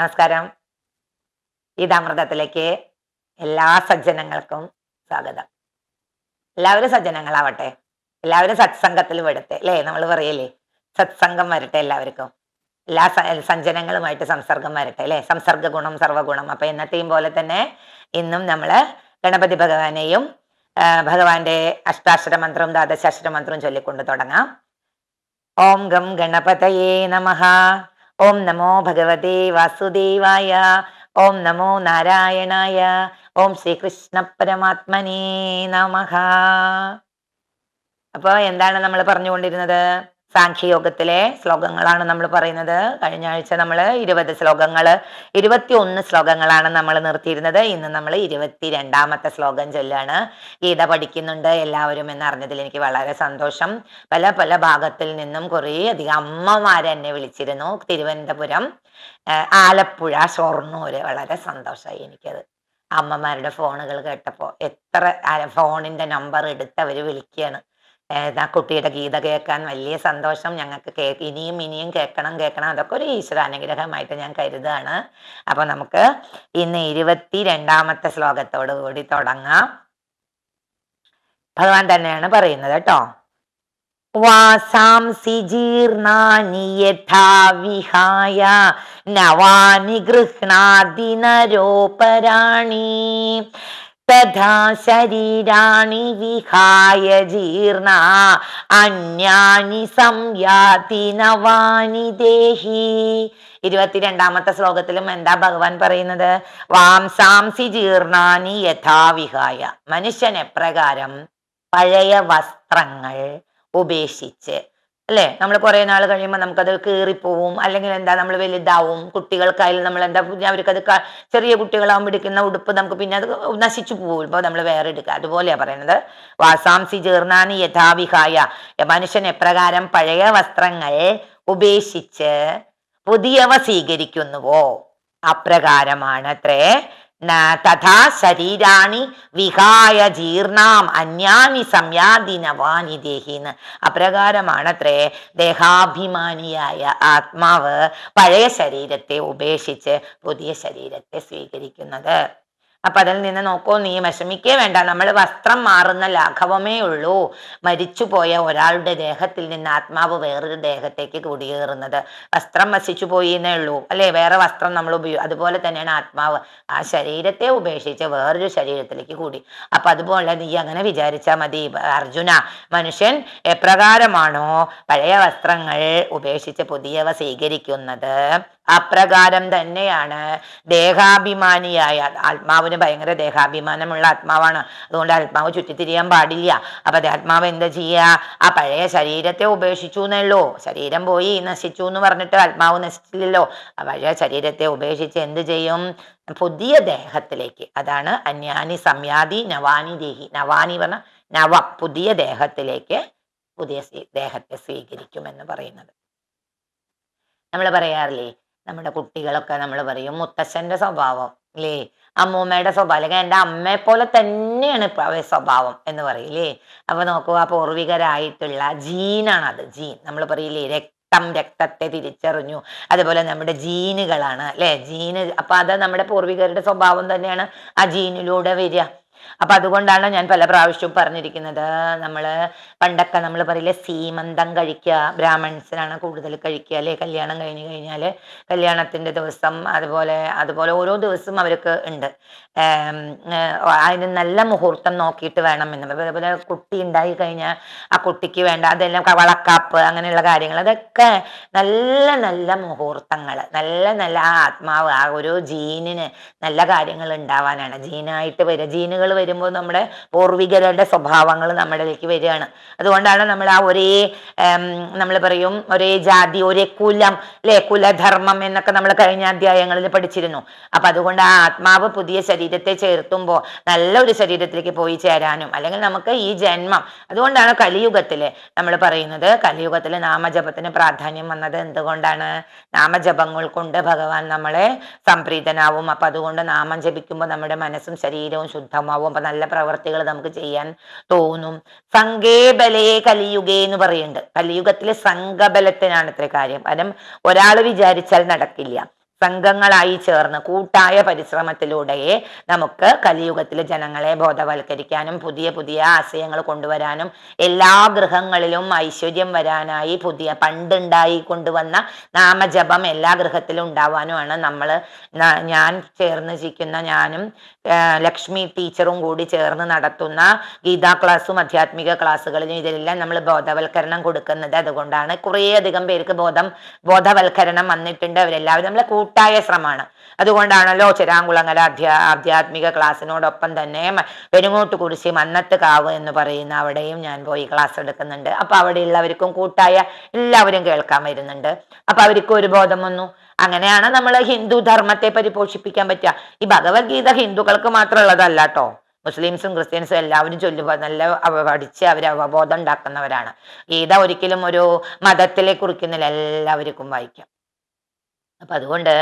നമസ്കാരം. ഗീതാമൃതത്തിലേക്ക് എല്ലാ സജ്ജനങ്ങൾക്കും സ്വാഗതം. എല്ലാവരും സജ്ജനങ്ങളാവട്ടെ. എല്ലാവരും സത്സംഗത്തിൽ വിടട്ടെ അല്ലേ? നമ്മൾ പറയല്ലേ? സത്സംഗം വരട്ടെ എല്ലാവർക്കും. എല്ലാ സഞ്ജനങ്ങളുമായിട്ട് സംസർഗം വരട്ടെ അല്ലേ? സംസർഗ ഗുണം സർവഗുണം. അപ്പൊ എന്നത്തെയും പോലെ തന്നെ ഇന്നും നമ്മൾ ഗണപതി ഭഗവാനെയും ഭഗവാന്റെ അഷ്ടാക്ഷര മന്ത്രവും ദ്വാദശാക്ഷര മന്ത്രവും ചൊല്ലിക്കൊണ്ട് തുടങ്ങാം. ഓം ഗം ഗണപതയേ നമഃ ഓം നമോ ഭഗവതേ വാസുദേവായ ഓം നമോ നാരായണായ ഓം ശ്രീകൃഷ്ണ പരമാത്മനേ നമഹ അപ്പൊ എന്താണ് നമ്മൾ പറഞ്ഞുകൊണ്ടിരുന്നത്? സാഖ്യയോഗത്തിലെ ശ്ലോകങ്ങളാണ് നമ്മൾ പറയുന്നത്. കഴിഞ്ഞ ആഴ്ച നമ്മൾ ഇരുപത് ശ്ലോകങ്ങൾ ഇരുപത്തി ഒന്ന് ശ്ലോകങ്ങളാണ് നമ്മൾ നിർത്തിയിരുന്നത്. ഇന്ന് നമ്മൾ ഇരുപത്തിരണ്ടാമത്തെ ശ്ലോകം ചൊല്ലാണ്. ഗീത പഠിക്കുന്നുണ്ട് എല്ലാവരും എന്നറിഞ്ഞതിൽ എനിക്ക് വളരെ സന്തോഷം. പല പല ഭാഗത്തിൽ നിന്നും കുറേ അധികം അമ്മമാർ എന്നെ വിളിച്ചിരുന്നു. തിരുവനന്തപുരം ആലപ്പുഴ ഷൊർണൂര്. വളരെ സന്തോഷമായി എനിക്കത്. അമ്മമാരുടെ ഫോണുകൾ കേട്ടപ്പോൾ എത്ര ഫോണിന്റെ നമ്പർ എടുത്ത് അവർ വിളിക്കുകയാണ് ആ കുട്ടിയുടെ ഗീത കേൾക്കാൻ വലിയ സന്തോഷം ഞങ്ങൾക്ക് കേ ഇനിയും ഇനിയും കേൾക്കണം കേൾക്കണം അതൊക്കെ ഒരു ഈശ്വരാനുഗ്രഹമായിട്ട് ഞാൻ കരുതുകയാണ്. അപ്പൊ നമുക്ക് ഇന്ന് ഇരുപത്തി രണ്ടാമത്തെ ശ്ലോകത്തോടു കൂടി തുടങ്ങാം. ഭഗവാൻ തന്നെയാണ് പറയുന്നത് കേട്ടോ. വാസാംസി ജീർണാനി യഥാ വിഹായ നവാനി ഗൃഹ്ണാതി തഥാ ശരീരാണി വിഹായ ജീർണ അന്യാനി സംയാതി നവാനി ദേഹി. ഇരുപത്തിരണ്ടാമത്തെ ശ്ലോകത്തിലും എന്താ ഭഗവാൻ പറയുന്നത്? വാംസാംസി ജീർണാനി യഥാവിഹായ മനുഷ്യൻ എപ്രകാരം പഴയ വസ്ത്രങ്ങൾ ഉപേക്ഷിച്ച് അല്ലെ? നമ്മൾ കുറെ നാൾ കഴിയുമ്പോൾ നമുക്കത് കീറിപ്പോവും. അല്ലെങ്കിൽ എന്താ നമ്മൾ വലുതാവും. കുട്ടികൾക്കായാലും നമ്മൾ എന്താ അവർക്കത് ചെറിയ കുട്ടികളാകുമ്പോൾ എടുക്കുന്ന ഉടുപ്പ് നമുക്ക് പിന്നെ അത് നശിച്ചു പോകും പോകുമ്പോൾ നമ്മൾ വേറെ എടുക്കുക അതുപോലെയാണ് പറയുന്നത് വാസാംസി ജീർണാനി യഥാവിഹായ. മനുഷ്യൻ എപ്രകാരം പഴയ വസ്ത്രങ്ങൾ ഉപേക്ഷിച്ച് പുതിയവ സ്വീകരിക്കുന്നുവോ? അപ്രകാരമാണ് അത്രേ. തഥാ ശരീരാണി വിഹായ ജീർണാം അന്യാനി സംയാദിനവാനി ദേഹിന്ന്. അപ്രകാരമാണത്രേ ദേഹാഭിമാനിയായ ആത്മാവ് പഴയ ശരീരത്തെ ഉപേക്ഷിച്ച് പുതിയ ശരീരത്തെ സ്വീകരിക്കുന്നത്. അപ്പൊ അതിൽ നിന്ന് നോക്കൂ നീ വിഷമിക്കേ വേണ്ട. നമ്മൾ വസ്ത്രം മാറുന്ന ലാഘവമേ ഉള്ളൂ. മരിച്ചുപോയ ഒരാളുടെ ദേഹത്തിൽ നിന്ന് ആത്മാവ് വേറൊരു ദേഹത്തേക്ക് കുടിയേറുന്നത്. വസ്ത്രം വസിച്ചു പോയി എന്നേ ഉള്ളൂ. അല്ലെ? വേറെ വസ്ത്രം നമ്മൾ ഉപയോഗി അതുപോലെ തന്നെയാണ് ആത്മാവ്. ആ ശരീരത്തെ ഉപേക്ഷിച്ച് വേറൊരു ശരീരത്തിലേക്ക് കൂടി. അപ്പൊ അതുപോലെ നീ അങ്ങനെ വിചാരിച്ചാൽ മതി. അർജുന മനുഷ്യൻ എപ്രകാരമാണോ പഴയ വസ്ത്രങ്ങൾ ഉപേക്ഷിച്ച് പുതിയവ സ്വീകരിക്കുന്നത്? അപ്രകാരം തന്നെയാണ് ദേഹാഭിമാനിയായ ആത്മാവിന് ഭയങ്കര ദേഹാഭിമാനമുള്ള ആത്മാവാണ്. അതുകൊണ്ട് ആത്മാവ് ചുറ്റിത്തിരിയാൻ പാടില്ല. അപ്പൊ ആത്മാവ് എന്താ ചെയ്യുക ആ പഴയ ശരീരത്തെ ഉപേക്ഷിച്ചു എന്നുള്ളൂ ശരീരം പോയി നശിച്ചു എന്ന് പറഞ്ഞിട്ട് ആത്മാവ് നശിച്ചില്ലല്ലോ. ആ പഴയ ശരീരത്തെ ഉപേക്ഷിച്ച് എന്ത് ചെയ്യും? പുതിയ ദേഹത്തിലേക്ക്. അതാണ് അന്യാനി സംയാതി നവാനി ദേഹി. നവാനി പറഞ്ഞ നവ. പുതിയ ദേഹത്തിലേക്ക് പുതിയ ദേഹത്തെ സ്വീകരിക്കുമെന്ന് പറയുന്നത്. നമ്മൾ പറയാറില്ലേ? നമ്മുടെ കുട്ടികളൊക്കെ നമ്മൾ പറയും മുത്തശ്ശന്റെ സ്വഭാവം അല്ലേ അമ്മൂമ്മയുടെ സ്വഭാവം. അല്ലെങ്കിൽ എന്റെ അമ്മയെ പോലെ തന്നെയാണ് അവരുടെ സ്വഭാവം എന്ന് പറയില്ലേ അപ്പൊ നോക്കുക പൂർവികരായിട്ടുള്ള ജീനാണ് അത് ജീൻ. നമ്മൾ പറയില്ലേ രക്തം രക്തത്തെ തിരിച്ചറിഞ്ഞു. അതുപോലെ നമ്മുടെ ജീനുകളാണ് അല്ലെ ജീന് അപ്പൊ അത് നമ്മുടെ പൂർവികരുടെ സ്വഭാവം തന്നെയാണ് ആ ജീനിലൂടെ വരിക. അപ്പൊ അതുകൊണ്ടാണ് ഞാൻ പല പ്രാവശ്യവും പറഞ്ഞിരിക്കുന്നത്. നമ്മൾ പണ്ടൊക്കെ നമ്മൾ പറയില്ലേ സീമന്തം കഴിക്കുക ബ്രാഹ്മൺസിനാണ് കൂടുതൽ കഴിക്കുക അല്ലെ? കല്യാണം കഴിഞ്ഞ് കഴിഞ്ഞാൽ കല്യാണത്തിന്റെ ദിവസം അതുപോലെ അതുപോലെ ഓരോ ദിവസവും അവർക്ക് ഉണ്ട്. അതിന് നല്ല മുഹൂർത്തം നോക്കിയിട്ട് വേണം എന്ന്. അതുപോലെ കുട്ടി ഉണ്ടായി കഴിഞ്ഞാൽ ആ കുട്ടിക്ക് വേണ്ട അതെല്ലാം വളക്കാപ്പ് അങ്ങനെയുള്ള കാര്യങ്ങൾ അതൊക്കെ നല്ല നല്ല മുഹൂർത്തങ്ങൾ നല്ല നല്ല ആത്മാവ് ആ ഒരു ജീനിന് നല്ല കാര്യങ്ങൾ ഉണ്ടാവാനാണ്. ജീനായിട്ട് വരിക ജീനുകൾ വരുമ്പോൾ നമ്മുടെ പൂർവികരുടെ സ്വഭാവങ്ങൾ നമ്മളിലേക്ക് വരികയാണ്. അതുകൊണ്ടാണ് നമ്മൾ ആ ഒരേ നമ്മൾ പറയും ഒരേ ജാതി ഒരേ കുലം അല്ലെ? കുലധർമ്മം എന്നൊക്കെ നമ്മൾ കഴിഞ്ഞ അധ്യായങ്ങളിൽ പഠിച്ചിരുന്നു. അപ്പൊ അതുകൊണ്ട് ആ ആത്മാവ് പുതിയ ശരീരത്തെ ചേർത്തുമ്പോൾ നല്ല ഒരു ശരീരത്തിലേക്ക് പോയി ചേരാനും അല്ലെങ്കിൽ നമുക്ക് ഈ ജന്മം അതുകൊണ്ടാണ് കലിയുഗത്തിൽ നമ്മൾ പറയുന്നത് കലിയുഗത്തിൽ നാമജപത്തിന് പ്രാധാന്യം വന്നത് എന്തുകൊണ്ടാണ്? നാമജപങ്ങൾ കൊണ്ട് ഭഗവാൻ നമ്മളെ സംപ്രീതനാവും. അപ്പൊ അതുകൊണ്ട് നാമം ജപിക്കുമ്പോൾ നമ്മുടെ മനസ്സും ശരീരവും ശുദ്ധമാവും. അപ്പൊ നല്ല പ്രവർത്തികൾ നമുക്ക് ചെയ്യാൻ തോന്നും. സംഘേബലേ കലിയുഗേ എന്ന് പറയുന്നുണ്ട് കലിയുഗത്തിലെ സംഘബലത്തിനാണ് ഇത്ര കാര്യം. കാരണം ഒരാൾ വിചാരിച്ചാൽ നടക്കില്ല. സംഘങ്ങളായി ചേർന്ന് കൂട്ടായ പരിശ്രമത്തിലൂടെ നമുക്ക് കലിയുഗത്തിലെ ജനങ്ങളെ ബോധവൽക്കരിക്കാനും പുതിയ പുതിയ ആശയങ്ങൾ കൊണ്ടുവരാനും എല്ലാ ഗൃഹങ്ങളിലും ഐശ്വര്യം വരാനായി പുതിയ പണ്ടുണ്ടായി കൊണ്ടുവന്ന നാമജപം എല്ലാ ഗൃഹത്തിലും ഉണ്ടാവാനുമാണ് നമ്മൾ ഞാൻ ചേർന്ന് ജീവിക്കുന്ന ഞാനും ലക്ഷ്മി ടീച്ചറും കൂടി ചേർന്ന് നടത്തുന്ന ഗീതാ ക്ലാസ്സും ആധ്യാത്മിക ക്ലാസ്സുകളിലും ഇതിലെല്ലാം നമ്മൾ ബോധവൽക്കരണം കൊടുക്കുന്നത്. അതുകൊണ്ടാണ് കുറേയധികം പേർക്ക് ബോധം ബോധവൽക്കരണം വന്നിട്ടുണ്ട്. അവരെല്ലാവരും നമ്മളെ കൂട്ടായ ശ്രമമാണ്. അതുകൊണ്ടാണല്ലോ ചിരാങ്കുളങ്ങര അധ്യാ ആധ്യാത്മിക ക്ലാസ്സിനോടൊപ്പം തന്നെ പെരുങ്ങോട്ട് കുരിശി മന്നത്ത് കാവ് എന്ന് പറയുന്ന അവിടെയും ഞാൻ പോയി ക്ലാസ് എടുക്കുന്നുണ്ട്. അപ്പൊ അവിടെയുള്ളവർക്കും കൂട്ടായ എല്ലാവരും കേൾക്കാൻ വരുന്നുണ്ട്. അപ്പൊ അവർക്കും ഒരു ബോധം വന്നു. അങ്ങനെയാണ് നമ്മൾ ഹിന്ദു ധർമ്മത്തെ പരിപോഷിപ്പിക്കാൻ പറ്റുക. ഈ ഭഗവത്ഗീത ഹിന്ദുക്കൾക്ക് മാത്രമുള്ളതല്ല കേട്ടോ മുസ്ലിംസും ക്രിസ്ത്യൻസും എല്ലാവരും ചൊല്ലുമ്പോൾ നല്ല പഠിച്ച് അവർ അവബോധം ഉണ്ടാക്കുന്നവരാണ്. ഗീത ഒരിക്കലും ഒരു മതത്തിലെ കുറിക്കുന്നില്ല. എല്ലാവർക്കും വായിക്കാം. അപ്പൊ അതുകൊണ്ട്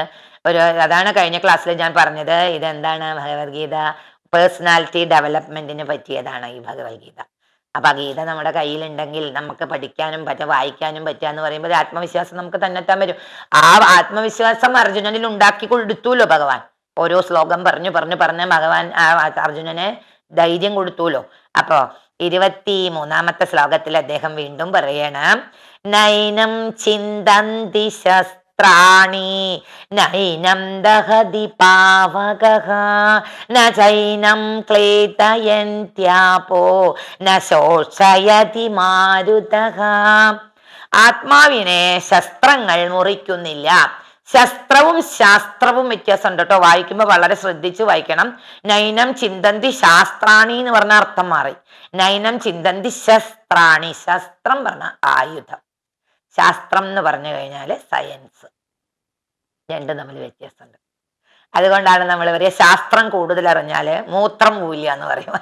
ഒരു അതാണ് കഴിഞ്ഞ ക്ലാസ്സിൽ ഞാൻ പറഞ്ഞത്. ഇതെന്താണ് ഭഗവത്ഗീത? പേഴ്സണാലിറ്റി ഡെവലപ്മെന്റിന് പറ്റിയതാണ് ഈ ഭഗവത്ഗീത. അപ്പൊ ആ ഗീത നമ്മുടെ കയ്യിലുണ്ടെങ്കിൽ നമുക്ക് പഠിക്കാനും പറ്റുക വായിക്കാനും പറ്റുക എന്ന് പറയുമ്പോൾ ആത്മവിശ്വാസം നമുക്ക് തന്നെത്താൻ വരും ആ ആത്മവിശ്വാസം അർജുനനിൽ ഉണ്ടാക്കി കൊടുത്തുല്ലോ ഭഗവാൻ? ഓരോ ശ്ലോകം പറഞ്ഞു പറഞ്ഞു പറഞ്ഞ് ഭഗവാൻ അർജുനന് ധൈര്യം കൊടുത്തുല്ലോ അപ്പോ ഇരുപത്തി മൂന്നാമത്തെ ശ്ലോകത്തിൽ അദ്ദേഹം വീണ്ടും പറയണം നൈനം ചിന്തന്തി ശസ്ത്രാണി നൈനം ദഹതി പാവക നൈനം ക്ലേതയന്ത്യാപോ നോഷയതി മാരുത. ആത്മാവിനെ ശസ്ത്രങ്ങൾ മുറിക്കുന്നില്ല. ശസ്ത്രവും ശാസ്ത്രവും വ്യത്യാസമുണ്ട് കേട്ടോ വായിക്കുമ്പോൾ വളരെ ശ്രദ്ധിച്ച് വായിക്കണം. നൈനം ചിന്തന്തി ശാസ്ത്രാണി എന്ന് പറഞ്ഞ അർത്ഥം മാറി. നൈനം ചിന്തന്തി ശസ്ത്രാണി. ശസ്ത്രം പറഞ്ഞ ആയുധം. ശാസ്ത്രം എന്ന് പറഞ്ഞു കഴിഞ്ഞാൽ സയൻസ്. രണ്ടും തമ്മിൽ വ്യത്യാസമുണ്ട്. അതുകൊണ്ടാണ് നമ്മൾ ഇവരെ ശാസ്ത്രം കൂടുതൽ അറിഞ്ഞാൽ മൂത്രം മൂല്യ എന്ന് പറയും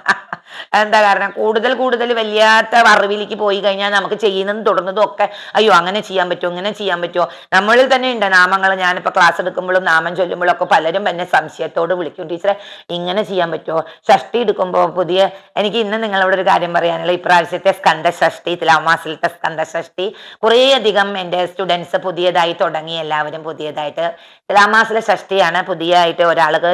എന്താ കാരണം? കൂടുതൽ കൂടുതൽ വലിയാത്ത അറിവിലേക്ക് പോയി കഴിഞ്ഞാൽ നമുക്ക് ചെയ്യുന്നതും തുടർന്നതും ഒക്കെ അയ്യോ അങ്ങനെ ചെയ്യാൻ പറ്റുമോ? ഇങ്ങനെ ചെയ്യാൻ പറ്റുമോ? നമ്മളിൽ തന്നെ ഉണ്ട് നാമങ്ങൾ. ഞാനിപ്പോൾ ക്ലാസ് എടുക്കുമ്പോഴും നാമം ചൊല്ലുമ്പോഴും ഒക്കെ പലരും എന്നെ സംശയത്തോട് വിളിക്കും. ടീച്ചറെ ഇങ്ങനെ ചെയ്യാൻ പറ്റുമോ? ഷഷ്ടി എടുക്കുമ്പോൾ പുതിയ എനിക്ക് ഇന്ന് നിങ്ങളോട് ഒരു കാര്യം പറയാനുള്ള ഇപ്രാവശ്യത്തെ സ്കന്ധ ഷഷ്ടി തിലാമാസിലത്തെ സ്കന്ധ ഷഷ്ടി കുറേയധികം എന്റെ സ്റ്റുഡൻസ് പുതിയതായി തുടങ്ങി. എല്ലാവരും പുതിയതായിട്ട്. തിലാമാസിലെ ഷഷ്ടിയാണ് പുതിയതായിട്ട് ഒരാൾക്ക്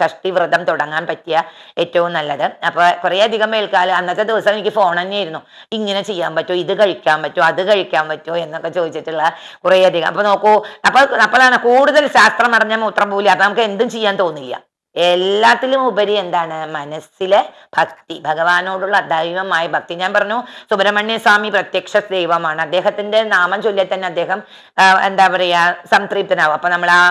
ഷഷ്ടി വ്രതം തുടങ്ങാൻ പറ്റിയ ഏറ്റവും നല്ലത്. അപ്പോൾ കുറേയധികം മേൽക്കാലം അന്നത്തെ ദിവസം എനിക്ക് ഫോൺ തന്നെയായിരുന്നു. ഇങ്ങനെ ചെയ്യാൻ പറ്റുമോ ഇത് കഴിക്കാൻ പറ്റുമോ അത് കഴിക്കാൻ പറ്റുമോ എന്നൊക്കെ ചോദിച്ചിട്ടുള്ള കുറേയധികം അപ്പൊ നോക്കൂ അപ്പൊ അപ്പോഴാണ് കൂടുതൽ ശാസ്ത്രം അറിഞ്ഞ മൂത്രം പോലും അത് നമുക്ക് എന്തും ചെയ്യാൻ തോന്നില്ല. എല്ലാത്തിലും ഉപരി എന്താണ്? മനസ്സിലെ ഭക്തി. ഭഗവാനോടുള്ള ദൈവമായ ഭക്തി. ഞാൻ പറഞ്ഞു സുബ്രഹ്മണ്യ സ്വാമി പ്രത്യക്ഷ ദൈവമാണ്. അദ്ദേഹത്തിന്റെ നാമം ചൊല്ലിയ തന്നെ അദ്ദേഹം എന്താ പറയാ സംതൃപ്തനാവും. അപ്പൊ നമ്മൾ ആ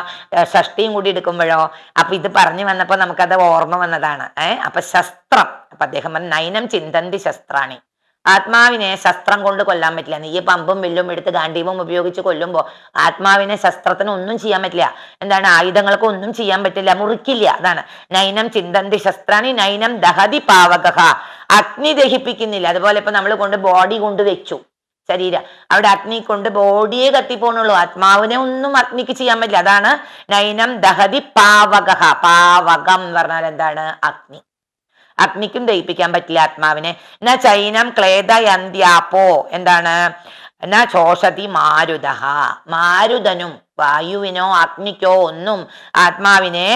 ഷഷ്ടിയും കൂടി എടുക്കുമ്പോഴോ അപ്പൊ ഇത് പറഞ്ഞു വന്നപ്പോ നമുക്കത് ഓർമ്മ വന്നതാണ്. ഏഹ് അപ്പൊ ശസ്ത്രം. അപ്പൊ അദ്ദേഹം പറഞ്ഞു നയനം ചിന്തന്തി ശസ്ത്രാണി. ആത്മാവിനെ ശസ്ത്രം കൊണ്ട് കൊല്ലാൻ പറ്റില്ല. നീ പമ്പും വില്ലും എടുത്ത് ഗാന്ധീവും ഉപയോഗിച്ച് കൊല്ലുമ്പോൾ ആത്മാവിനെ ശസ്ത്രത്തിന് ഒന്നും ചെയ്യാൻ പറ്റില്ല. എന്താണ്? ആയുധങ്ങൾക്ക് ഒന്നും ചെയ്യാൻ പറ്റില്ല. മുറിക്കില്ല. അതാണ്. നൈനം ചിന്തന്തി ശസ്ത്രാണി നൈനം ദഹതി പാവക. അഗ്നി ദഹിപ്പിക്കുന്നില്ല. അതുപോലെ ഇപ്പൊ നമ്മൾ കൊണ്ട് ബോഡി കൊണ്ട് വെച്ചു. ശരീരം. അവിടെ അഗ്നി കൊണ്ട് ബോഡിയെ കത്തിപ്പോണുള്ളൂ. ആത്മാവിനെ ഒന്നും അഗ്നിക്ക് ചെയ്യാൻ പറ്റില്ല. അതാണ് നൈനം ദഹതി പാവക. പാവകം എന്ന് പറഞ്ഞാൽ എന്താണ്? അഗ്നി. അഗ്നിക്കും ദഹിപ്പിക്കാൻ പറ്റില്ല ആത്മാവിനെ. ന ചൈനം ക്ലേദയന്ത്യാപ്പോ എന്താണ്? ന ചോഷതി മാരുത മാരുതനും വായുവിനോ അഗ്നിക്കോ ഒന്നും ആത്മാവിനെ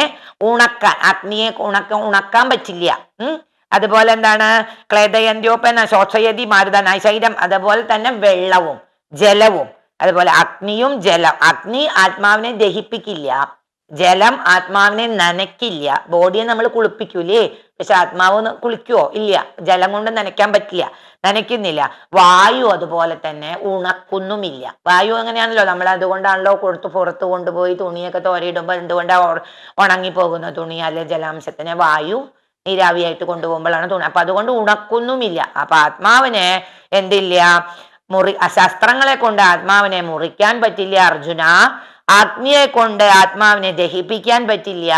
ഉണക്കാൻ അഗ്നിയെ ഉണക്ക ഉണക്കാൻ പറ്റില്ല. അതുപോലെ എന്താണ്? ക്ലേദയന്ത്യോപ്പന ശോഷയതി മാരുതന ശരീരം അതുപോലെ തന്നെ വെള്ളവും ജലവും അതുപോലെ അഗ്നിയും ജലം. അഗ്നി ആത്മാവിനെ ദഹിപ്പിക്കില്ല. ജലം ആത്മാവിനെ നനയ്ക്കില്ല. ബോഡിയെ നമ്മൾ കുളിപ്പിക്കൂലേ. പക്ഷെ ആത്മാവ് കുളിക്കുവോ ഇല്ല. ജലം കൊണ്ട് നനയ്ക്കാൻ പറ്റില്ല. നനയ്ക്കുന്നില്ല. വായു അതുപോലെ തന്നെ ഉണക്കുന്നുമില്ല. വായു എങ്ങനെയാണല്ലോ നമ്മൾ അതുകൊണ്ടാണല്ലോ കൊടുത്ത് പുറത്ത് കൊണ്ടുപോയി തുണിയൊക്കെ തോരയിടുമ്പോൾ എന്തുകൊണ്ടാണ് ഉണങ്ങിപ്പോകുന്ന തുണി അല്ലെ ജലാംശത്തിന്? വായു നീരാവിയായിട്ട് കൊണ്ടുപോകുമ്പോഴാണ് തുണി. അപ്പൊ അതുകൊണ്ട് ഉണക്കുന്നുമില്ല. അപ്പൊ ആത്മാവിനെ എന്തില്ല? മുറി ശസ്ത്രങ്ങളെ കൊണ്ട് ആത്മാവിനെ മുറിക്കാൻ പറ്റില്ല. അർജുന അഗ്നിയെ കൊണ്ട് ആത്മാവിനെ ദഹിപ്പിക്കാൻ പറ്റില്ല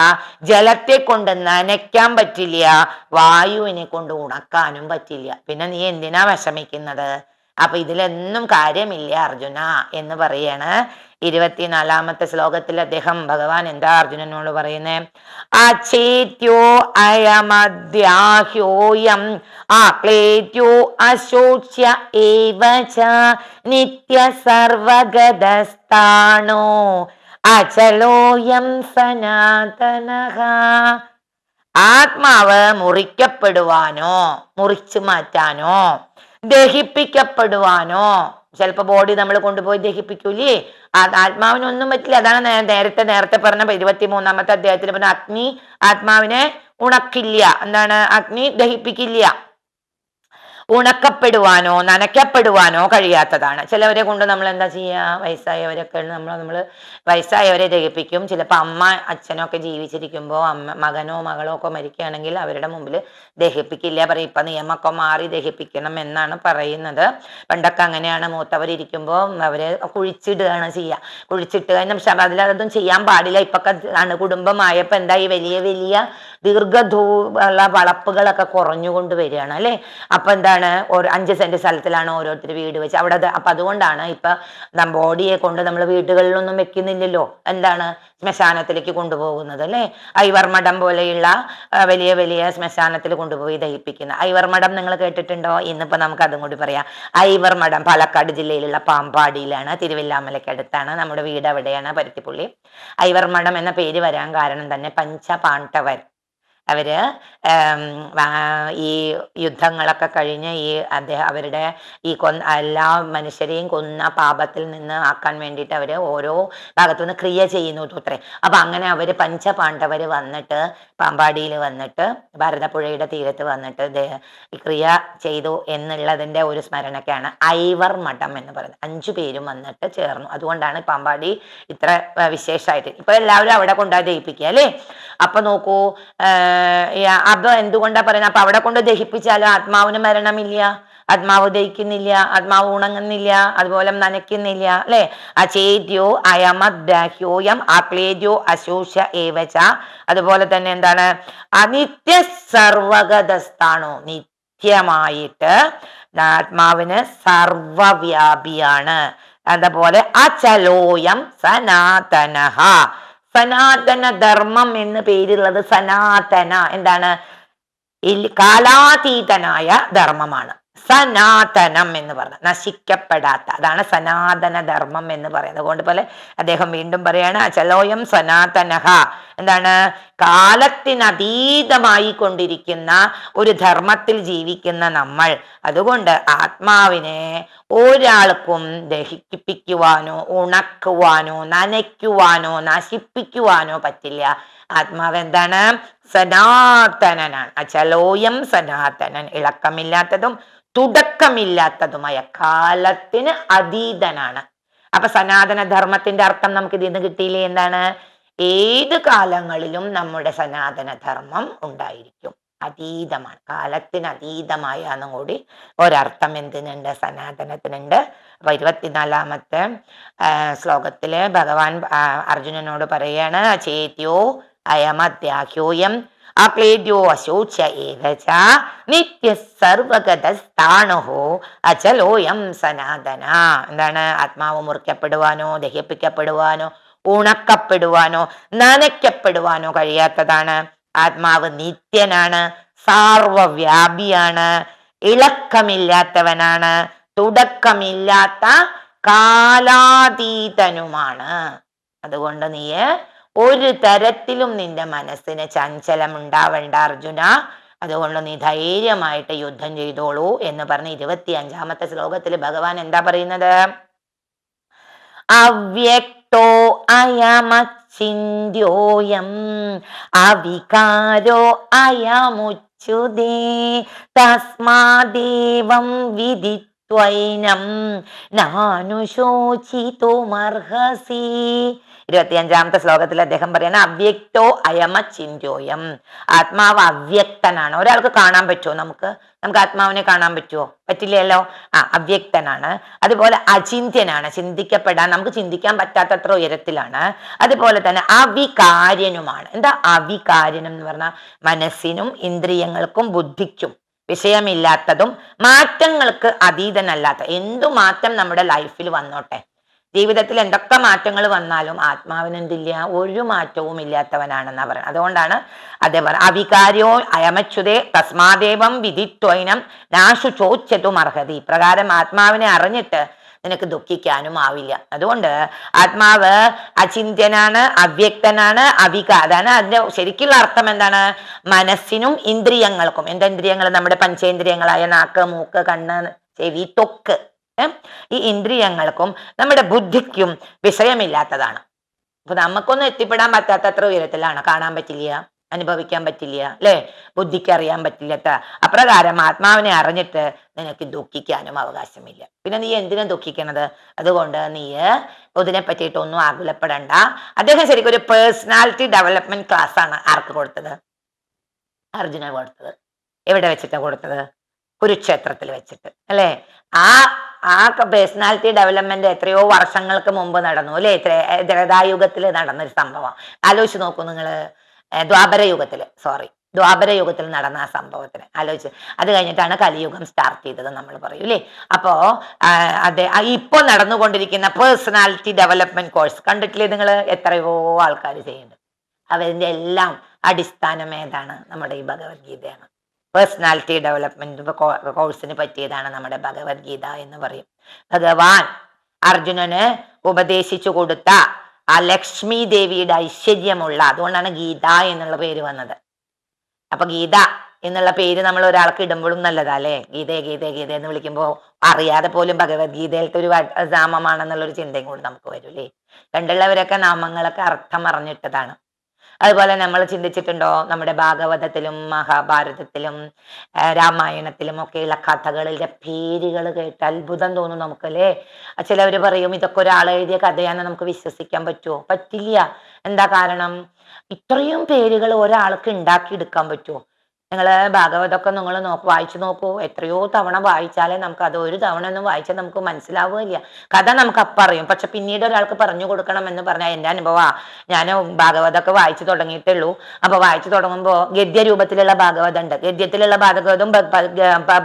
ജലത്തെ കൊണ്ട് നനയ്ക്കാൻ പറ്റില്ല വായുവിനെ കൊണ്ട് ഉണക്കാനും പറ്റില്ല. പിന്നെ നീ എന്തിനാ വിഷമിക്കുന്നത്? അപ്പൊ ഇതിലൊന്നും കാര്യമില്ല അർജുന എന്ന് പറയാണ്. ഇരുപത്തിനാലാമത്തെ ശ്ലോകത്തിൽ അദ്ദേഹം ഭഗവാൻ എന്താ അർജുനനോട് പറയുന്നത് അചേത്യോ അയമദ്യാഹ്യോയം ആക്ലേത്യോ അശോച്യ ഏവ നിത്യ സർവഗതസ്ഥാണോ അചലോയം സനാതനഹ ആത്മാവ് മുറിക്കപ്പെടുവാനോ മുറിച്ചു മാറ്റാനോ? ദഹിപ്പിക്കപ്പെടുവാനോ? ചിലപ്പോ ബോഡി നമ്മൾ കൊണ്ടുപോയി ദഹിപ്പിക്കൂലേ? ആത്മാവിനൊന്നും പറ്റില്ല. അതാണ് നേരത്തെ നേരത്തെ പറഞ്ഞ ഇരുപത്തി മൂന്നാമത്തെ അദ്ദേഹത്തിൽ പറഞ്ഞ അഗ്നി ആത്മാവിനെ ഉണക്കില്ല. എന്താണ്? അഗ്നി ദഹിപ്പിക്കില്ല. ഉണക്കപ്പെടുവാനോ നനയ്ക്കപ്പെടുവാനോ കഴിയാത്തതാണ്. ചിലവരെ കൊണ്ട് നമ്മൾ എന്താ ചെയ്യുക വയസ്സായവരൊക്കെ നമ്മൾ നമ്മൾ വയസ്സായവരെ ദഹിപ്പിക്കും. ചിലപ്പോൾ അമ്മ അച്ഛനൊക്കെ ജീവിച്ചിരിക്കുമ്പോൾ അമ്മ മകനോ മകളോ ഒക്കെ മരിക്കുകയാണെങ്കിൽ അവരുടെ മുമ്പിൽ ദഹിപ്പിക്കില്ല. പറയും ഇപ്പം നിയമമൊക്കെ മാറി ദഹിപ്പിക്കണം എന്നാണ് പറയുന്നത്. പണ്ടൊക്കെ അങ്ങനെയാണ്. മൂത്തവരിയ്ക്കുമ്പോൾ അവരെ കുഴിച്ചിടുകയാണ് ചെയ്യുക കുഴിച്ചിട്ട് പക്ഷെ അതിലതൊന്നും ചെയ്യാൻ പാടില്ല. ഇപ്പൊക്കെ എന്താ ഈ വലിയ വലിയ ദീർഘദൂള്ള വളപ്പുകളൊക്കെ കുറഞ്ഞുകൊണ്ട് വരികയാണ് അല്ലേ? അപ്പൊ എന്താണ്? ഒരു അഞ്ച് സെന്റ് സ്ഥലത്തിലാണ് ഓരോരുത്തർ വീട് വെച്ച് അവിടെ അപ്പൊ അതുകൊണ്ടാണ് ഇപ്പൊ ബോഡിയെ കൊണ്ട് നമ്മൾ വീടുകളിലൊന്നും വെക്കുന്നില്ലല്ലോ. എന്താണ്? ശ്മശാനത്തിലേക്ക് കൊണ്ടുപോകുന്നത് അല്ലേ? ഐവർമഠം പോലെയുള്ള വലിയ വലിയ ശ്മശാനത്തിൽ കൊണ്ടുപോയി ദഹിപ്പിക്കുന്ന. ഐവർമഠം നിങ്ങൾ കേട്ടിട്ടുണ്ടോ? ഇന്നിപ്പോ നമുക്ക് അതും കൂടി പറയാം. ഐവർമഠം പാലക്കാട് ജില്ലയിലുള്ള പാമ്പാടിയിലാണ് തിരുവല്ലാമലയ്ക്കടുത്താണ് നമ്മുടെ വീട് അവിടെയാണ് പരുത്തിപ്പുള്ളി. ഐവർമഠം എന്ന പേര് വരാൻ കാരണം തന്നെ പഞ്ചപാണ്ഡവർ. അവർ ഈ യുദ്ധങ്ങളൊക്കെ കഴിഞ്ഞ് ഈ അദ്ദേഹം അവരുടെ ഈ കൊ എല്ലാ മനുഷ്യരെയും കൊന്ന പാപത്തിൽ നിന്ന് ആക്കാൻ വേണ്ടിയിട്ട് അവർ ഓരോ ഭാഗത്തു നിന്ന് ക്രിയ ചെയ്യുന്നു അത്രേ അപ്പൊ അങ്ങനെ അവർ പഞ്ചപാണ്ഡവർ വന്നിട്ട് പാമ്പാടിയിൽ വന്നിട്ട് ഭാരതപ്പുഴയുടെ തീരത്ത് വന്നിട്ട് ക്രിയ ചെയ്തു എന്നുള്ളതിന്റെ ഒരു സ്മരണക്കാണ് ഐവർ മഠം എന്ന് പറയുന്നത്. അഞ്ചു പേരും വന്നിട്ട് ചേർന്നു. അതുകൊണ്ടാണ് പാമ്പാടി ഇത്ര വിശേഷമായിട്ട്. ഇപ്പൊ എല്ലാവരും അവിടെ കൊണ്ടുപോയി ദയിപ്പിക്കുക അല്ലേ? അപ്പൊ നോക്കൂ അപ്പൊ എന്തുകൊണ്ടാ പറയുന്നത് അപ്പൊ അവിടെ കൊണ്ട് ദഹിപ്പിച്ചാലോ? ആത്മാവിന് മരണമില്ല. ആത്മാവ് ദഹിക്കുന്നില്ല. ആത്മാവ് ഉണങ്ങുന്നില്ല. അതുപോലെ നനയ്ക്കുന്നില്ല. അല്ലെ? അചേദ്യോ അയമദ്രാഹ്യോയം ആക്ലേദ്യോ അശോഷ ഏവച. അതുപോലെ തന്നെ എന്താണ്? അനിത്യ സർവഗതസ്ഥാണോ? നിത്യമായിട്ട് ആത്മാവിന് സർവവ്യാപിയാണ്. അതുപോലെ അചലോയം സനാതനഹ. സനാതന ധർമ്മം എന്ന് പേരുള്ളത് സനാതന എന്താണ്? കാലാതീതനായ ധർമ്മമാണ്. സനാതനം എന്ന് പറഞ്ഞ നശിക്കപ്പെടാത്ത അതാണ് സനാതന ധർമ്മം എന്ന് പറയുന്നത്. അതുകൊണ്ട് പോലെ അദ്ദേഹം വീണ്ടും പറയാണ് അചലോയം സനാതനഹ. എന്താണ്? കാലത്തിനതീതമായി കൊണ്ടിരിക്കുന്ന ഒരു ധർമ്മത്തിൽ ജീവിക്കുന്ന നമ്മൾ. അതുകൊണ്ട് ആത്മാവിനെ ഒരാൾക്കും ദഹിപ്പിക്കുവാനോ ഉണക്കുവാനോ നനയ്ക്കുവാനോ നശിപ്പിക്കുവാനോ പറ്റില്ല. ആത്മാവ് എന്താണ്? സനാതനനാണ്. അചലോയം സനാതനൻ. ഇളക്കമില്ലാത്തതും തുടക്കമില്ലാത്തതുമായ കാലത്തിന് അതീതനാണ്. അപ്പൊ സനാതനധർമ്മത്തിന്റെ അർത്ഥം നമുക്ക് ഇതിൽ നിന്ന് കിട്ടിയില്ലേ എന്താണ്? ഏത് കാലങ്ങളിലും നമ്മുടെ സനാതനധർമ്മം ഉണ്ടായിരിക്കും. അതീതമാണ്. കാലത്തിന് അതീതമായ എന്നും കൂടി ഒരർത്ഥം എന്തിനുണ്ട്? സനാതനത്തിനുണ്ട്. അപ്പൊ ഇരുപത്തിനാലാമത്തെ ശ്ലോകത്തിൽ ഭഗവാൻ അർജുനനോട് പറയാണ് ചേത്യോ അയമത്യാഹ്യോയം അക്ലേദ്യോ അശോച്യ ഏകച അചലോയം സനാതന. എന്താണ്? ആത്മാവ് മുറിക്കപ്പെടുവാനോ ദഹിപ്പിക്കപ്പെടുവാനോ ഉണക്കപ്പെടുവാനോ നനയ്ക്കപ്പെടുവാനോ കഴിയാത്തതാണ്. ആത്മാവ് നിത്യനാണ് സാർവവ്യാപിയാണ് ഇളക്കമില്ലാത്തവനാണ് തുടക്കമില്ലാത്ത കാലാതീതനുമാണ്. അതുകൊണ്ട് നീ ഒരു തരത്തിലും നിന്റെ മനസ്സിന് ചഞ്ചലം ഉണ്ടാവണ്ട അർജുന. അതുകൊണ്ട് നീ ധൈര്യമായിട്ട് യുദ്ധം ചെയ്തോളൂ എന്ന് പറഞ്ഞ് ഇരുപത്തി അഞ്ചാമത്തെ ശ്ലോകത്തിൽ ഭഗവാൻ എന്താ പറയുന്നത്? അവ്യക്തോ അയമച്ചിന്യോയം അവികാരോ അയമുച്ചുതേ തസ്മാദേവം വിധി നാനുശോചിതുമർഹസി. ഇരുപത്തിയഞ്ചാമത്തെ ശ്ലോകത്തിൽ അദ്ദേഹം പറയുന്ന അവ്യക്തോ അയമ ചിന്തോയം ആത്മാവ് അവ്യക്തനാണ്. ഒരാൾക്ക് കാണാൻ പറ്റുമോ നമുക്ക്? നമുക്ക് ആത്മാവിനെ കാണാൻ പറ്റുമോ പറ്റില്ലല്ലോ? ആ അവ്യക്തനാണ്. അതുപോലെ അചിന്ത്യനാണ്. ചിന്തിക്കപ്പെടാൻ നമുക്ക് ചിന്തിക്കാൻ പറ്റാത്തത്ര ഉയരത്തിലാണ്. അതുപോലെ തന്നെ അവികാര്യനുമാണ്. എന്താ? അവികാര്യനം എന്ന് പറഞ്ഞാൽ മനസ്സിനും ഇന്ദ്രിയങ്ങൾക്കും ബുദ്ധിക്കും വിഷയമില്ലാത്തതും മാറ്റങ്ങൾക്ക് അതീതനല്ലാത്ത എന്തു മാറ്റം നമ്മുടെ ലൈഫിൽ വന്നോട്ടെ? ജീവിതത്തിൽ എന്തൊക്കെ മാറ്റങ്ങൾ വന്നാലും ആത്മാവിനെന്തില്ല? ഒരു മാറ്റവും ഇല്ലാത്തവനാണെന്ന് പറയുന്നത്. അതുകൊണ്ടാണ് അതേപോലെ അവികാര്യോ അയമച്ചുതേ തസ്മാദേവം വിധിത്വൈനം നാശു ചോദിച്ചതും അർഹതി. പ്രകാരം ആത്മാവിനെ അറിഞ്ഞിട്ട് നിനക്ക് ദുഃഖിക്കാനും ആവില്ല. അതുകൊണ്ട് ആത്മാവ് അചിന്ത്യനാണ് അവ്യക്തനാണ് അവിക. അതാണ് അതിന്റെ ശരിക്കുള്ള അർത്ഥം എന്താണ്? മനസ്സിനും ഇന്ദ്രിയങ്ങൾക്കും. എന്താ ഇന്ദ്രിയങ്ങൾ? നമ്മുടെ പഞ്ചേന്ദ്രിയങ്ങളായ നാക്ക് മൂക്ക് കണ്ണ് ചെവി തൊക്ക് ഈ ഇന്ദ്രിയങ്ങൾക്കും നമ്മുടെ ബുദ്ധിക്കും വിഷയമില്ലാത്തതാണ്. അപ്പൊ നമുക്കൊന്നും എത്തിപ്പെടാൻ പറ്റാത്തത്ര ഉയരത്തിലാണ്. കാണാൻ പറ്റില്ല. അനുഭവിക്കാൻ പറ്റില്ല അല്ലെ? ബുദ്ധിക്ക് അറിയാൻ പറ്റില്ലാത്ത അപ്രകാരം ആത്മാവിനെ അറിഞ്ഞിട്ട് നിനക്ക് ദുഃഖിക്കാനും അവകാശമില്ല. പിന്നെ നീ എന്തിനാ ദുഃഖിക്കണത്? അതുകൊണ്ട് നീ ഇതിനെ പറ്റിയിട്ടൊന്നും ആകുലപ്പെടണ്ട. അദ്ദേഹം ശരിക്കും ഒരു പേഴ്സണാലിറ്റി ഡെവലപ്മെന്റ് ക്ലാസ് ആണ് ആർക്ക് കൊടുത്തത്? അർജുന കൊടുത്തത്. എവിടെ വെച്ചിട്ടാ കൊടുത്തത്? കുരുക്ഷേത്രത്തിൽ വെച്ചിട്ട് അല്ലെ? ആ ആ പേഴ്സണാലിറ്റി ഡെവലപ്മെന്റ് എത്രയോ വർഷങ്ങൾക്ക് മുമ്പ് നടന്നു അല്ലെ? ത്രേതായുഗത്തിൽ നടന്നൊരു സംഭവം. ആലോചിച്ച് നോക്കൂ നിങ്ങൾ ദ്വാപര യുഗത്തിൽ സോറി ദ്വാപര യുഗത്തിൽ നടന്ന ആ സംഭവത്തിന് ആലോചിച്ച്. അത് കഴിഞ്ഞിട്ടാണ് കലിയുഗം സ്റ്റാർട്ട് ചെയ്തത് നമ്മൾ പറയും അല്ലേ അപ്പോ അതെ ആ ഇപ്പൊ നടന്നുകൊണ്ടിരിക്കുന്ന പേഴ്സണാലിറ്റി ഡെവലപ്മെന്റ് കോഴ്സ് കണ്ടിട്ടില്ലേ നിങ്ങൾ എത്രയോ ആൾക്കാർ ചെയ്യുന്നുണ്ട്. അവരിന്റെ എല്ലാം അടിസ്ഥാനം ഏതാണ്? നമ്മുടെ ഈ ഭഗവത്ഗീതയാണ്. പേഴ്സണാലിറ്റി ഡെവലപ്മെന്റ് കോഴ്സിന് പറ്റിയതാണ് നമ്മുടെ ഭഗവത്ഗീത എന്ന് പറയും. ഭഗവാൻ അർജുനന് ഉപദേശിച്ചു കൊടുത്ത ആ ലക്ഷ്മി ദേവിയുടെ ഐശ്വര്യമുള്ള അതുകൊണ്ടാണ് ഗീത എന്നുള്ള പേര് വന്നത്. അപ്പൊ ഗീത എന്നുള്ള പേര് നമ്മൾ ഒരാൾക്ക് ഇടുമ്പോഴും നല്ലതാ അല്ലേ? ഗീതേ ഗീതേ ഗീത എന്ന് വിളിക്കുമ്പോൾ അറിയാതെ പോലും ഭഗവത്ഗീതയിലത്തെ ഒരു നാമമാണെന്നുള്ള ഒരു ചിന്തയും കൂടി നമുക്ക് വരും അല്ലേ? പണ്ടുള്ളവരൊക്കെ നാമങ്ങളൊക്കെ അർത്ഥം അറിഞ്ഞിട്ടതാണ്. അതുപോലെ നമ്മൾ ചിന്തിച്ചിട്ടുണ്ടോ നമ്മുടെ ഭാഗവതത്തിലും മഹാഭാരതത്തിലും രാമായണത്തിലും ഒക്കെയുള്ള കഥകളിലെ പേരുകൾ കേട്ട് അത്ഭുതം തോന്നും നമുക്ക് അല്ലേ ചിലവർ പറയും ഇതൊക്കെ ഒരാൾ എഴുതിയ കഥയാണെന്ന് നമുക്ക് വിശ്വസിക്കാൻ പറ്റുമോ? പറ്റില്ല. എന്താ കാരണം? ഇത്രയും പേരുകൾ ഒരാൾക്ക് ഉണ്ടാക്കിയെടുക്കാൻ പറ്റുമോ? നിങ്ങൾ ഭാഗവതമൊക്കെ നിങ്ങൾ നോ വായിച്ചു നോക്കൂ. എത്രയോ തവണ വായിച്ചാലേ നമുക്ക് അത് ഒരു തവണ ഒന്നും വായിച്ചാൽ നമുക്ക് മനസ്സിലാവുകയില്ല. കഥ നമുക്ക് അപ്പറിയും പക്ഷെ പിന്നീട് ഒരാൾക്ക് പറഞ്ഞു കൊടുക്കണം എന്ന് പറഞ്ഞാൽ എന്റെ അനുഭവമാ ഞാൻ ഭാഗവതമൊക്കെ വായിച്ചു തുടങ്ങിയിട്ടുള്ളൂ അപ്പോൾ വായിച്ചു തുടങ്ങുമ്പോൾ ഗദ്യ രൂപത്തിലുള്ള ഭാഗവതം ഉണ്ട് ഗദ്യത്തിലുള്ള ഭാഗവതവും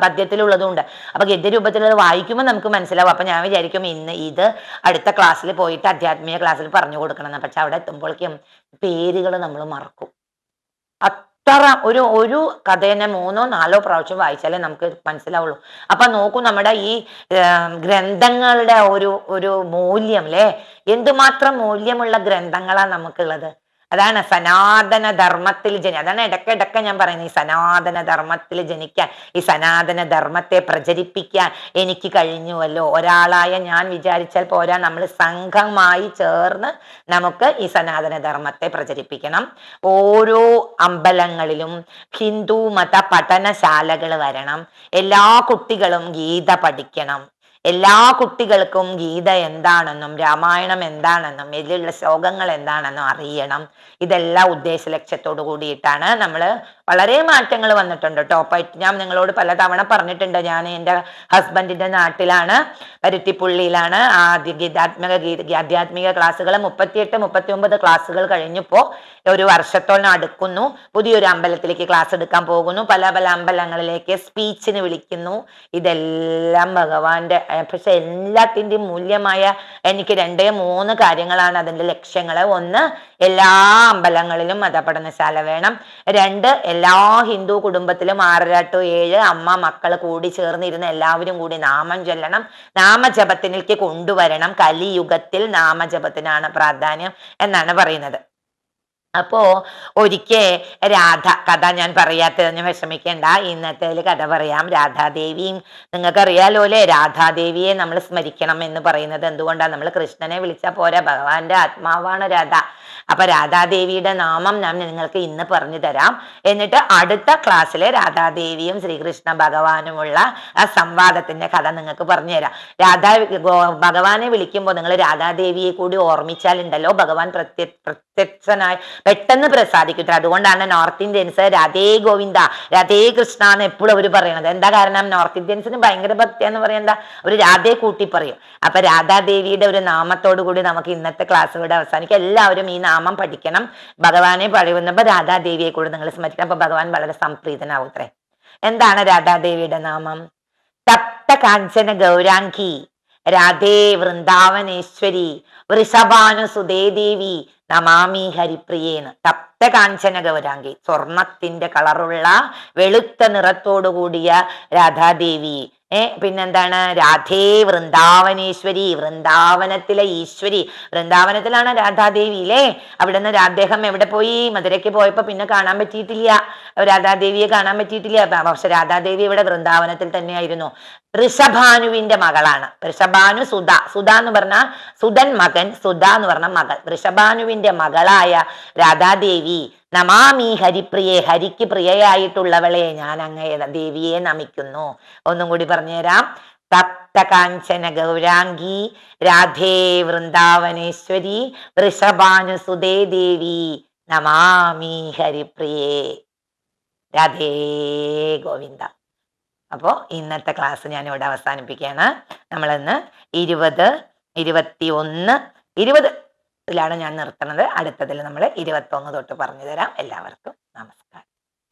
പദ്യത്തിലുള്ളതും ഉണ്ട് അപ്പൊ ഗദ്യ രൂപത്തിലുള്ളത് വായിക്കുമ്പോൾ നമുക്ക് മനസ്സിലാവും. അപ്പൊ ഞാൻ വിചാരിക്കും ഇന്ന് ഇത് അടുത്ത ക്ലാസ്സിൽ പോയിട്ട് അധ്യാത്മിക ക്ലാസ്സിൽ പറഞ്ഞു കൊടുക്കണം. എന്ന് പക്ഷെ അവിടെ എത്തുമ്പോഴേക്കും പേരുകൾ നമ്മൾ മറക്കും. അത്ര ഒരു ഒരു കഥേനെ മൂന്നോ നാലോ പ്രാവശ്യം വായിച്ചാലേ നമുക്ക് മനസ്സിലാവുള്ളൂ. അപ്പൊ നോക്കൂ നമ്മുടെ ഈ ഗ്രന്ഥങ്ങളുടെ ഒരു ഒരു മൂല്യം അല്ലേ എന്തുമാത്രം മൂല്യമുള്ള ഗ്രന്ഥങ്ങളാ നമുക്കുള്ളത്? അതാണ് സനാതന ധർമ്മത്തിൽ ജനി അതാണ് ഇടയ്ക്കിടയ്ക്ക് ഞാൻ പറയുന്നത് ഈ സനാതന ധർമ്മത്തിൽ ജനിക്കാൻ ഈ സനാതന ധർമ്മത്തെ പ്രചരിപ്പിക്കാൻ എനിക്ക് കഴിഞ്ഞുവല്ലോ. ഒരാളായ ഞാൻ വിചാരിച്ചാൽ പോരാ നമ്മൾ സംഘമായി ചേർന്ന് നമുക്ക് ഈ സനാതന ധർമ്മത്തെ പ്രചരിപ്പിക്കണം. ഓരോ അമ്പലങ്ങളിലും ഹിന്ദു മത പഠനശാലകൾ വരണം. എല്ലാ കുട്ടികളും ഗീത പഠിക്കണം. എല്ലാ കുട്ടികൾക്കും ഗീത എന്താണെന്നും രാമായണം എന്താണെന്നും ഇതിലുള്ള ശ്ലോകങ്ങൾ എന്താണെന്നും അറിയണം. ഇതെല്ലാം ഉദ്ദേശ ലക്ഷ്യത്തോടു കൂടിയിട്ടാണ് നമ്മൾ വളരെ മാറ്റങ്ങൾ വന്നിട്ടുണ്ട് ടോപ്പായിട്ട് ഞാൻ നിങ്ങളോട് പലതവണ പറഞ്ഞിട്ടുണ്ട് ഞാൻ എന്റെ ഹസ്ബൻഡിന്റെ നാട്ടിലാണ് പരുത്തിപ്പുള്ളിയിലാണ് ആദ്യ ഗീതാത്മക ഗീത ആധ്യാത്മിക ക്ലാസ്സുകൾ മുപ്പത്തിയെട്ട് മുപ്പത്തി ഒമ്പത് ക്ലാസ്സുകൾ കഴിഞ്ഞപ്പോൾ ഒരു വർഷത്തോളം അടുക്കുന്നു. പുതിയൊരു അമ്പലത്തിലേക്ക് ക്ലാസ് എടുക്കാൻ പോകുന്നു. പല പല അമ്പലങ്ങളിലേക്ക് സ്പീച്ചിന് വിളിക്കുന്നു. ഇതെല്ലാം ഭഗവാന്റെ പക്ഷെ എല്ലാത്തിന്റെയും മൂല്യമായ എനിക്ക് രണ്ടേ മൂന്ന് കാര്യങ്ങളാണ് അതിന്റെ ലക്ഷ്യങ്ങൾ. ഒന്ന് എല്ലാ അമ്പലങ്ങളിലും മതപഠനശാല വേണം. രണ്ട് എല്ലാ ഹിന്ദു കുടുംബത്തിലും ആറര ഏഴ് അമ്മ മക്കൾ കൂടി ചേർന്നിരുന്ന എല്ലാവരും കൂടി നാമം ചൊല്ലണം. നാമജപത്തിലേക്ക് കൊണ്ടുവരണം. കലിയുഗത്തിൽ നാമജപത്തിനാണ് പ്രാധാന്യം എന്നാണ് പറയുന്നത്. അപ്പോ ഒരിക്കെ രാധ കഥ ഞാൻ പറയാത്തതിന് വിഷമിക്കേണ്ട. ഇന്നത്തെ കഥ പറയാം. രാധാദേവിയും നിങ്ങൾക്കറിയാലോ അല്ലേ? രാധാദേവിയെ നമ്മൾ സ്മരിക്കണം എന്ന് പറയുന്നത് എന്തുകൊണ്ടാണ് നമ്മൾ കൃഷ്ണനെ വിളിച്ച പോരാ. ഭഗവാന്റെ ആത്മാവാണ് രാധ. അപ്പൊ രാധാദേവിയുടെ നാമം ഞാൻ നിങ്ങൾക്ക് ഇന്ന് പറഞ്ഞു തരാം. എന്നിട്ട് അടുത്ത ക്ലാസ്സിലെ രാധാദേവിയും ശ്രീകൃഷ്ണ ഭഗവാനുമുള്ള ആ സംവാദത്തിന്റെ കഥ നിങ്ങൾക്ക് പറഞ്ഞു തരാം. രാധാ ഭഗവാനെ വിളിക്കുമ്പോൾ നിങ്ങൾ രാധാദേവിയെ കൂടി ഓർമ്മിച്ചാലുണ്ടല്ലോ. ഭഗവാൻ പ്രത്യ പ്രത്യക്ഷനായി പെട്ടെന്ന് പ്രസാദിക്കും അതുകൊണ്ടാണ് നോർത്ത് ഇന്ത്യൻസ് രാധേ ഗോവിന്ദ രാധേ കൃഷ്ണ എന്ന് എപ്പോഴും അവർ പറയണത്. എന്താ കാരണം? നോർത്ത് ഇന്ത്യൻസിന് ഭയങ്കര ഭക്തി എന്ന് പറയുന്നത് ഒരു രാധയെ കൂട്ടി പറയും. അപ്പൊ രാധാദേവിയുടെ ഒരു നാമത്തോടു കൂടി നമുക്ക് ഇന്നത്തെ ക്ലാസ് ഇവിടെ അവസാനിക്കും. എല്ലാവരും ഈ നാമം പഠിക്കണം. ഭഗവാനെ പറയുന്നപ്പോ രാധാദേവിയെ കൂടി നിങ്ങൾ സ്മരിക്കണം. അപ്പൊ ഭഗവാൻ വളരെ സംപ്രീതനാവൂത്രേ. എന്താണ് രാധാദേവിയുടെ നാമം? തപ്ത കാഞ്ചന ഗൗരാംഗി രാധേ വൃന്ദാവനേശ്വരി വൃഷഭാനു സുതേ ദേവി നമാമി ഹരിപ്രിയേന്ന്. തപ്ത കാഞ്ചന ഗൗരാംഗി സ്വർണത്തിന്റെ കളറുള്ള വെളുത്ത നിറത്തോടു കൂടിയ രാധാദേവി. ഏ പിന്നെന്താണ്? രാധേ വൃന്ദാവനേശ്വരി. വൃന്ദാവനത്തിലെ ഈശ്വരി. വൃന്ദാവനത്തിലാണ് രാധാദേവി അല്ലേ അവിടെ നിന്ന് അദ്ദേഹം എവിടെ പോയി? മധുരയ്ക്ക് പോയപ്പോ പിന്നെ കാണാൻ പറ്റിയിട്ടില്ല. രാധാദേവിയെ കാണാൻ പറ്റിയിട്ടില്ല. പക്ഷെ രാധാദേവി ഇവിടെ വൃന്ദാവനത്തിൽ തന്നെയായിരുന്നു. ഋഷഭാനുവിന്റെ മകളാണ്. ഋഷഭാനു സുധ. സുധ എന്ന് പറഞ്ഞ സുധൻ മകൻ സുധ എന്ന് പറഞ്ഞ മകൾ. ഋഷഭാനുവിന്റെ മകളായ രാധാദേവി നമാമി ഹരിപ്രിയെ ഹരിക്ക് പ്രിയയായിട്ടുള്ളവളെ ഞാൻ അങ്ങയെ ദേവിയെ നമിക്കുന്നു. ഒന്നും കൂടി പറഞ്ഞുതരാം. തപ്തകാഞ്ചന ഗൗരാംഗി രാധേ വൃന്ദാവനേശ്വരി വൃഷഭാനുസുതേ ദേവി നമാമി ഹരിപ്രിയേ. രാധേ ഗോവിന്ദ. അപ്പോൾ ഇന്നത്തെ ക്ലാസ് ഞാൻ ഇവിടെ അവസാനിപ്പിക്കുകയാണ്. നമ്മളിന്ന് ഇരുപത് ഇരുപത്തി ഒന്ന് ഇരുപതിലാണ് ഞാൻ നിർത്തുന്നത്. അടുത്തതിൽ നമ്മൾ ഇരുപത്തൊന്ന് തൊട്ട് പറഞ്ഞു തരാം എല്ലാവർക്കും നമസ്കാരം.